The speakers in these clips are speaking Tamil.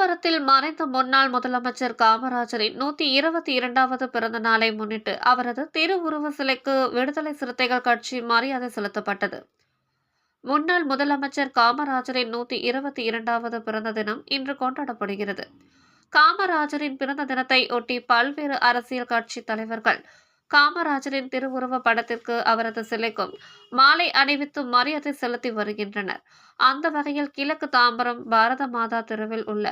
சேலத்தில் மறைந்த முன்னாள் முதலமைச்சர் காமராஜரின் நூத்தி இருபத்தி இரண்டாவது பிறந்த நாளை முன்னிட்டு அவரது திருவுருவ சிலைக்கு விடுதலை சிறுத்தைகள் கட்சி மரியாதை செலுத்தப்பட்டது. முன்னாள் முதலமைச்சர் காமராஜரின் நூத்தி இருபத்தி இரண்டாவது பிறந்த தினம் இன்று கொண்டாடப்படுகிறது. காமராஜரின் பிறந்த தினத்தை ஒட்டி பல்வேறு அரசியல் கட்சி தலைவர்கள் காமராஜரின் திருவுருவ படத்திற்கு அவரது சிலைக்கும் மாலை அணிவித்து மரியாதை செலுத்தி வருகின்றனர். அந்த வகையில் கிழக்கு தாம்பரம் பாரத மாதா தெருவில் உள்ள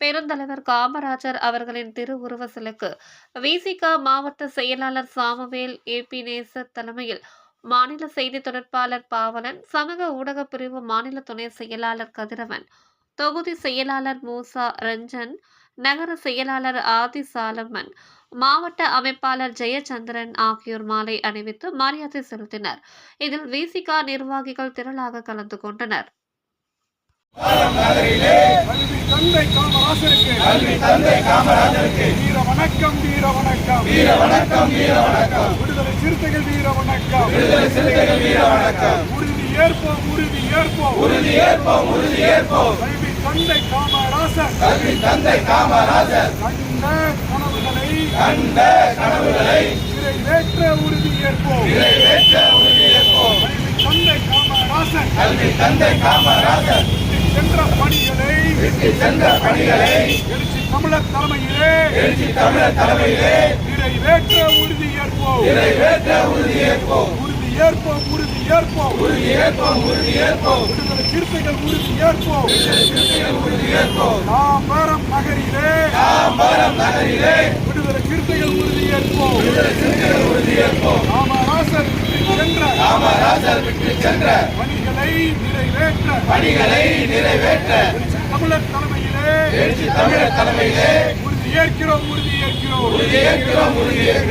பெருந்தலைவர் காமராஜர் அவர்களின் திருவுருவ சிலைக்கு விசிக மாவட்ட செயலாளர் சாமுவேல் ஏ பி நேசர் தலைமையில் மாநில செய்தி தொடர்பாளர் பாவலன் சமூக ஊடக பிரிவு மாநில துணை செயலாளர் கதிரவன் தொகுதி செயலாளர் மூசா ரஞ்சன் நகர செயலாளர் ஆதி சாலமன் மாவட்ட அமைப்பாளர் ஜெயச்சந்திரன் ஆகியோர் மாலை அணிவித்து மரியாதை செலுத்தினர். இதில் விசிகா நிர்வாகிகள் திரளாக கலந்து கொண்டனர். கல்வி தந்தை காமராசருக்கு கல்வி தந்தை காமராஜருக்கு வீர வணக்கம் வீர வணக்கம். வீர வணக்கம் வீர வணக்கம். விடுதலை சிறுத்தைகள் வீர வணக்கம். விடுதலை சிறுத்தைகள் வீர வணக்கம். உறுதி ஏற்போம் உறுதி ஏற்போம். உறுதி ஏற்போம் உறுதி ஏற்போம். கல்வி தந்தை காமராசர். கல்வி தந்தை காமராஜர் கண்ட கனவுகளை கண்ட கனவுகளை நிறைவேற்ற உறுதி நிறைவேற்ற உறுதி கல்வி தந்தை காமராசர் கல்வி தந்தை காமராஜர் சென்ற பணிகளை விட்டு சென்ற பணிகளை எழுச்சி தமிழர் தலைமையிலே எழுச்சி தமிழர் தலைமையிலே நிறைவேற்ற உறுதி நிறைவேற்ற உறுதி ஏற்போம் உறுதி ஏற்போம் உறுதி விடுதலை சிறுத்தைகள் உறுதி ஏற்போம் சிறுத்தைகள் உறுதி தாம்பரம் நகரிலே தாம்பரம் நகரிலே சிறுத்தைகள் உறுதியேற்போம் சிறுத்தைகள் உறுதியேற்போம் ராமராசர் சென்ற ராமராசர் விட்டு சென்ற பணிகளை நிறைவேற்ற பணிகளை நிறைவேற்ற தமிழர் தலைமையிலே எழுச்சி தமிழர் தலைமையிலே உறுதி உறுதியேற்கிறோம் உறுதி உறுதியேற்கிறோம்.